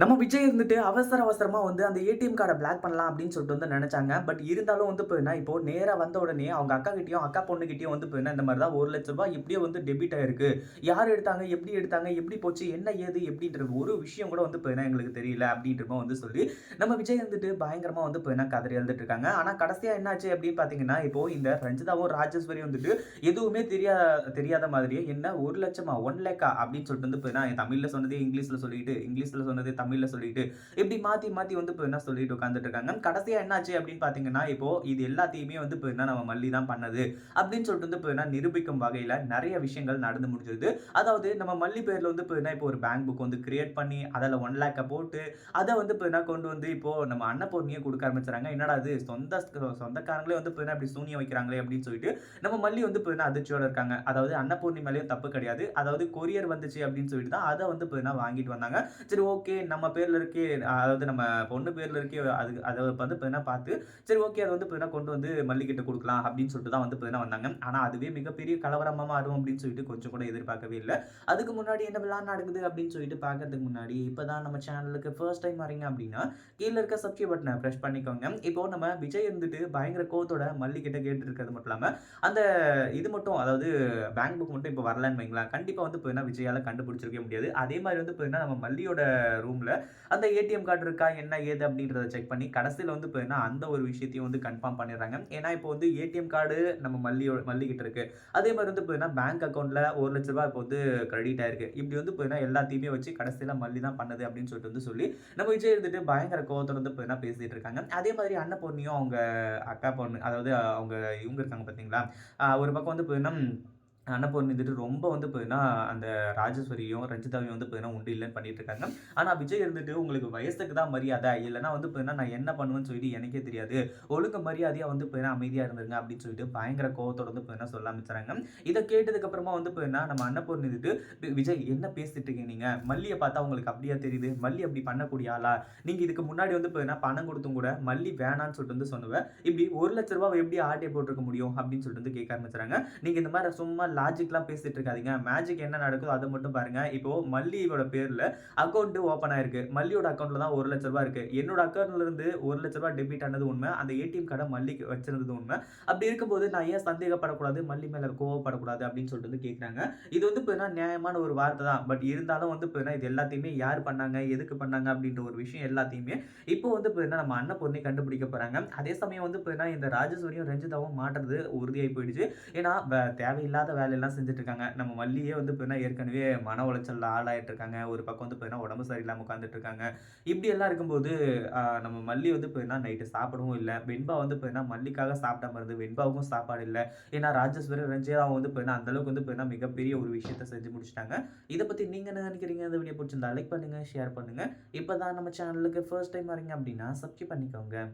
நம்ம விஜய் இருந்துட்டு அவசர அவசரமாக வந்து அந்த ஏடிஎம் கார்டை பிளாக் பண்ணலாம் அப்படின்னு சொல்லிட்டு வந்து நினச்சாங்க. பட் இருந்தாலும் வந்து போயின்னா இப்போ நேராக வந்த உடனே அவங்க அக்கா கிட்டேயும் அக்கா பொண்ணுக்கிட்டையும் வந்து போயின்னா இந்த மாதிரி தான் ஒரு லட்ச ரூபாய் இப்படியே வந்து டெபிட் ஆயிருக்கு. யார் எடுத்தாங்க? எப்படி எடுத்தாங்க? எப்படி போச்சு? என்ன ஏது? எப்படின்ற ஒரு விஷயம் கூட வந்து போயினா எங்களுக்கு தெரியல அப்படின்ற வந்து சொல்லி நம்ம விஜய் வந்துட்டு பயங்கரமாக வந்து போயினா கதறி எழுதிட்டு இருக்காங்க. ஆனால் கடைசியாக என்னாச்சு அப்படின்னு பார்த்தீங்கன்னா இப்போ இந்த ரஞ்சிதாவும் ராஜேஸ்வரியும் வந்துட்டு எதுவுமே தெரியா தெரியாத மாதிரியே என்ன ஒரு லட்சமா ஒன் லேக்கா அப்படின்னு சொல்லிட்டு வந்து போயினா தமிழில் சொன்னதே இங்கிலீஷில் சொல்லிட்டு இங்கிலீஷில் சொன்னதே தமிழில் சொல்லிட்டு இப்படி மாற்றி மாற்றி வந்து இப்போ என்ன சொல்லிட்டு உட்காந்துட்டு இருக்காங்க? கடைசியாக என்னாச்சு அப்படின்னு பார்த்தீங்கன்னா இப்போ இது எல்லாத்தையுமே வந்து இப்போ என்ன நம்ம மல்லி தான் பண்ணது அப்படின்னு சொல்லிட்டு வந்து இப்போ என்ன நிரூபிக்கும் வகையில் நிறைய விஷயங்கள் நடந்து முடிஞ்சிருது அதாவது நம்ம மல்லி பேரில் வந்து இப்போ என்ன இப்போ ஒரு பேங்க் புக் வந்து கிரியேட் பண்ணி அதில் ஒன் லேக்கை போட்டு அதை வந்து இப்போ என்ன கொண்டு வந்து இப்போ நம்ம அன்னபூர்ணியை கொடுக்க ஆரம்பிச்சாங்க என்னடா அது சொந்த சொந்தக்காரங்களே வந்து இப்போ என்ன இப்படி சூனியம் வைக்கிறாங்களே அப்படின்னு சொல்லிட்டு நம்ம மல்லி வந்து இப்போ என்ன அதிர்ச்சியோட இருக்காங்க. அதாவது அன்னபூர்ணி மேலேயும் தப்பு கிடையாது. அதாவது கொரியர் வந்துச்சு அப்படின்னு சொல்லிட்டு தான் அதை வந்து இப்போ என்ன வாங்கிட்டு வந்தாங்க. சரி ஓகே நம்ம நம்ம பேரில் இருக்கே அதாவது நம்ம பொண்ணு பேரில் இருக்கே அது அதை வந்து இப்போ என்ன பார்த்து சரி ஓகே அதை வந்து இப்போ கொண்டு வந்து மல்லிகிட்ட கொடுக்கலாம் அப்படின்னு சொல்லிட்டு தான் வந்து இப்போ வந்தாங்க. ஆனால் அதுவே மிகப்பெரிய கலவரமாக மாறும் அப்படின்னு சொல்லிட்டு கொஞ்சம் கூட எதிர்பார்க்கவே இல்லை. அதுக்கு முன்னாடி என்ன விழா நடக்குது அப்படின்னு சொல்லிட்டு பார்க்கறதுக்கு முன்னாடி இப்போ தான் நம்ம சேனலுக்கு ஃபர்ஸ்ட் டைம் வரீங்க அப்படின்னா கீழே இருக்க சப்ஸ்கிரைப் பட்டனை ப்ரெஷ் பண்ணிக்கோங்க. இப்போ நம்ம விஜய் இருந்துட்டு பயங்கர கோவத்தோட மல்லிகிட்ட கேட்டு இருக்கிறது மட்டும் இல்லாமல் அந்த இது மட்டும் அதாவது பேங்க் புக் மட்டும் இப்போ வரலன்னு வைங்களேன். கண்டிப்பாக வந்து இப்போ என்ன விஜயால கண்டுபிடிச்சிருக்க முடியாது. அதே மாதிரி வந்து இப்போ நம்ம மல்லியோட ரூமில் அந்த ஏடிஎம் கார்டு இருக்கா என்ன ஏது அப்படின்றத செக் பண்ணி கடைசியில் வந்து இப்போ அந்த ஒரு விஷயத்தையும் வந்து கன்ஃபார்ம் பண்ணிடுறாங்க. ஏன்னா இப்போ வந்து ஏடிஎம் கார்டு நம்ம மல்லியோட மல்லிக்கிட்டு இருக்கு. அதே மாதிரி வந்து இப்போ என்ன பேங்க் அக்கௌண்ட்ல ஒரு லட்ச ரூபாய் இப்போ வந்து கிரெடிட் ஆயிருக்கு. இப்படி வந்து இப்போ எல்லாத்தையுமே வச்சு கடைசியில் மல்லி தான் பண்ணுது அப்படின்னு சொல்லிட்டு வந்து சொல்லி நம்ம விஜய் இருந்துட்டு பயங்கர கோவத்தோட வந்து இப்போ என்ன பேசிட்டு இருக்காங்க. அதே மாதிரி அண்ணன் பொண்ணையும் அவங்க அக்கா பொண்ணு அதாவது அவங்க இவங்க இருக்காங்க பார்த்தீங்களா ஒரு பக்கம் வந்து இப்போ அன்னபூர்ணி வந்துட்டு ரொம்ப வந்து பார்த்தீங்கன்னா அந்த ராஜேஸ்வரியும் ரஞ்சிதாவையும் வந்து பார்த்தீங்கன்னா உண்டு இல்லைன்னு பண்ணிட்டு இருக்காங்க ஆனால் விஜய் இருந்துட்டு உங்களுக்கு வயசுக்கு தான் மரியாதை. இல்லைன்னா வந்து பார்த்தீங்கன்னா நான் என்ன பண்ணுவேன்னு சொல்லிட்டு எனக்கே தெரியாது. ஒழுங்கு மரியாதையாக வந்து பார்த்தீங்கன்னா அமைதியாக இருந்துருங்க அப்படின்னு சொல்லிட்டு பயங்கர கோவத்தோட வந்து பார்த்தீங்கன்னா சொல்ல ஆரம்பிச்சாங்க. இதை கேட்டதுக்கப்புறமா வந்து பார்த்தீங்கன்னா நம்ம அன்னபூர்ணி வந்துட்டு விஜய் என்ன பேசிட்டு இருக்கீங்க நீங்கள் மல்லியை பார்த்தா உங்களுக்கு அப்படியா தெரியுது? மல்லி அப்படி பண்ணக்கூடிய ஆளா? நீங்கள் இதுக்கு முன்னாடி வந்து பார்த்தீங்கன்னா பணம் கொடுத்தும் கூட மல்லி வேணான்னு சொல்லிட்டு வந்து சொன்னுவேன் இப்படி ஒரு லட்ச ரூபா எப்படி ஆட்டை போட்டிருக்க முடியும்? அப்படின்னு சொல்லிட்டு வந்து கேட்க ஆரம்பிச்சாங்க. நீங்கள் இந்த மாதிரி சும்மா லாஜிக்லாம் பேசிட்டு இருக்காதீங்க மேஜிக் என்ன நடக்குதோ அதை மட்டும் பாருங்க. இப்போ மல்லியோட பேர்ல அக்கௌண்ட் ஓப்பன் ஆயிருக்கு. மல்லியோட அக்கௌண்ட்ல தான் ஒரு லட்ச ரூபாய் இருக்கு. என்னோட அக்கௌண்ட்ல இருந்து ஒரு லட்ச ரூபா டெபிட் ஆனது உண்மை. அந்த ஏடிஎம் கார்டை மல்லிக்கு வச்சிருந்தது உண்மை. அப்படி இருக்கும்போது நான் ஏன் சந்தேகப்படக்கூடாது? மல்லி மேல கோவப்படக்கூடாது அப்படின்னு சொல்லிட்டு வந்து கேட்குறாங்க இது வந்து இப்போ என்ன நியாயமான ஒரு வார்த்தை தான். பட் இருந்தாலும் வந்து இப்போ என்ன இது எல்லாத்தையுமே யார் பண்ணாங்க? எதுக்கு பண்ணாங்க? அப்படின்ற ஒரு விஷயம் எல்லாத்தையுமே இப்போ வந்து இப்போ நம்ம அண்ணன் பொண்ணை கண்டுபிடிக்க போறாங்க. அதே சமயம் வந்து இப்போ இந்த ராஜசூரியும் ரஞ்சிதாவும் மாட்டுறது உறுதியாகி போயிடுச்சு. ஏன்னா தேவையில்லாத தேவையில்லாத வேலையெல்லாம் செஞ்சுட்ருக்காங்க. நம்ம மல்லியே வந்து பார்த்தீங்கன்னா ஏற்கனவே மன உளைச்சலில் ஆளாயிட்டு இருக்காங்க ஒரு பக்கம் வந்து இப்போ என்ன உடம்பு சரியில்லாம உட்காந்துட்டு இருக்காங்க இப்படி எல்லாம் இருக்கும்போது நம்ம மல்லி வந்து இப்போ என்ன நைட்டு சாப்பிடவும் இல்லை. வெண்பா வந்து இப்போ என்ன மல்லிக்காக சாப்பிடாம இருந்து வெண்பாவுக்கும் சாப்பாடு இல்லை. ஏன்னா ராஜேஸ்வரி ரஞ்சிதாவும் வந்து இப்போ என்ன வந்து இப்போ என்ன மிகப்பெரிய ஒரு விஷயத்த செஞ்சு முடிச்சிட்டாங்க. இதை பற்றி நீங்கள் என்ன நினைக்கிறீங்க? இந்த வீடியோ பிடிச்சிருந்தா லைக் பண்ணுங்கள் ஷேர் பண்ணுங்கள் இப்போ தான் நம்ம சேனலுக்கு ஃபர்ஸ்ட் டைம் வரீங்க அப்படின்னா சப்ஸ்கிரைப் பண்ணிக்கோங்க.